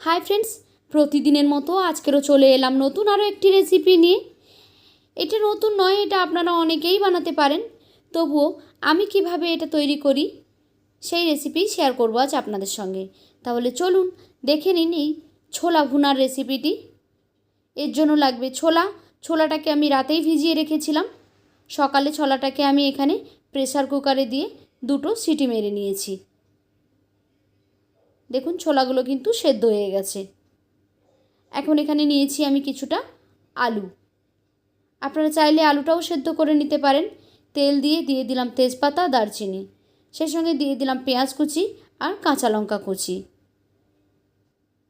Hi friends প্রতিদিনের মতো আজকেরও চলে এলাম নতুন আরও একটি রেসিপি নিয়ে। এটা নতুন নয়, এটা আপনারা অনেকেই বানাতে পারেন। তবুও আমি কীভাবে এটা তৈরি করি, সেই রেসিপি শেয়ার করব আজ আপনাদের সঙ্গে। তাহলে চলুন, দেখে নিন এই ছোলা ভুনার রেসিপিটি এর জন্য লাগবে ছোলা। ছোলাটাকে আমি রাতেই ভিজিয়ে রেখেছিলাম। সকালে ছোলাটাকে আমি এখানে প্রেসার কুকারে দিয়ে দুটো সিটি মেরে নিয়েছি। দেখুন, ছোলাগুলো কিন্তু সেদ্ধ হয়ে গেছে। এখন এখানে নিয়েছি আমি কিছুটা আলু। আপনারা চাইলে আলুটাও সেদ্ধ করে নিতে পারেন। তেল দিয়ে দিয়ে দিলাম তেজপাতা, দারচিনি। সেই সঙ্গে দিয়ে দিলাম পেঁয়াজ কুচি আর কাঁচা লঙ্কা কুচি।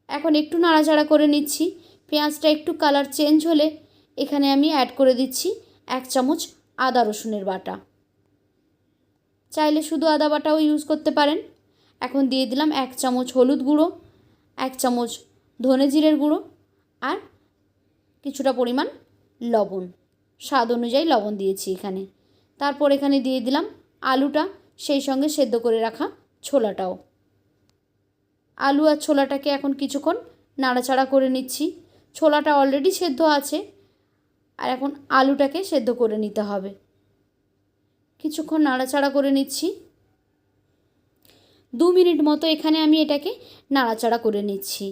এখন একটু নাড়াচাড়া করে নিচ্ছি। পেঁয়াজটা একটু কালার চেঞ্জ হলে এখানে আমি অ্যাড করে দিচ্ছি এক চামচ আদা রসুনের বাটা। চাইলে শুধু আদা বাটাও ইউজ করতে পারেন। এখন দিয়ে দিলাম এক চামচ হলুদ গুঁড়ো, এক চামচ ধনে জিরের গুঁড়ো আর কিছুটা পরিমাণ লবণ। স্বাদ অনুযায়ী লবণ দিয়েছি এখানে। তারপর এখানে দিয়ে দিলাম আলুটা, সেই সঙ্গে সেদ্ধ করে রাখা ছোলাটাও। আলু আর ছোলাটাকে এখন কিছুক্ষণ নাড়াচাড়া করে নিচ্ছি। ছোলাটা অলরেডি সেদ্ধ আছে, আর এখন আলুটাকে সেদ্ধ করে নিতে হবে। কিছুক্ষণ নাড়াচাড়া করে নিচ্ছি। দু মিনিট মতো এখানে আমি এটাকে নাড়াচাড়া করে নিচ্ছি।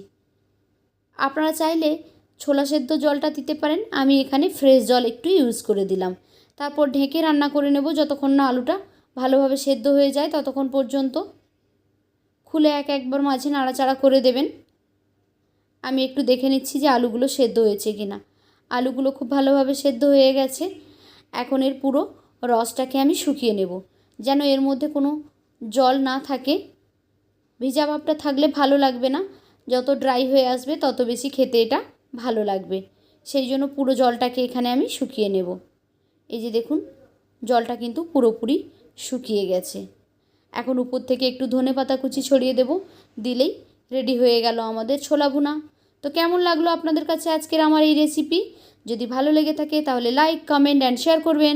আপনারা চাইলে ছোলা সেদ্ধ জলটা দিতে পারেন। আমি এখানে ফ্রেশ জল একটু ইউজ করে দিলাম। তারপর ঢেকে রান্না করে নেব। যতক্ষণ না আলুটা ভালোভাবে সেদ্ধ হয়ে যায়, ততক্ষণ পর্যন্ত খুলে এক একবার মাঝে নাড়াচাড়া করে দেবেন। আমি একটু দেখে নিচ্ছি যে আলুগুলো সেদ্ধ হয়েছে কি না আলুগুলো খুব ভালোভাবে সেদ্ধ হয়ে গেছে। এখন এর পুরো রসটাকে আমি শুকিয়ে নেব। যেন এর মধ্যে কোনো জল না থাকে। ভিজা ভাবটা থাকলে ভালো লাগবে না। যত ড্রাই হয়ে আসবে, তত বেশি খেতে এটা ভালো লাগবে। সেই জন্য পুরো জলটাকে এখানে আমি শুকিয়ে নেব। এই যে দেখুন, জলটা কিন্তু পুরোপুরি শুকিয়ে গেছে। এখন উপর থেকে একটু ধনে পাতা কুচি ছড়িয়ে দেব। দিলেই রেডি হয়ে গেল আমাদের ছোলা ভুনা। তো কেমন লাগল আপনাদের কাছে আজকের আমার এই রেসিপি যদি ভালো লেগে থাকে তাহলে লাইক কমেন্ট অ্যান্ড শেয়ার করবেন।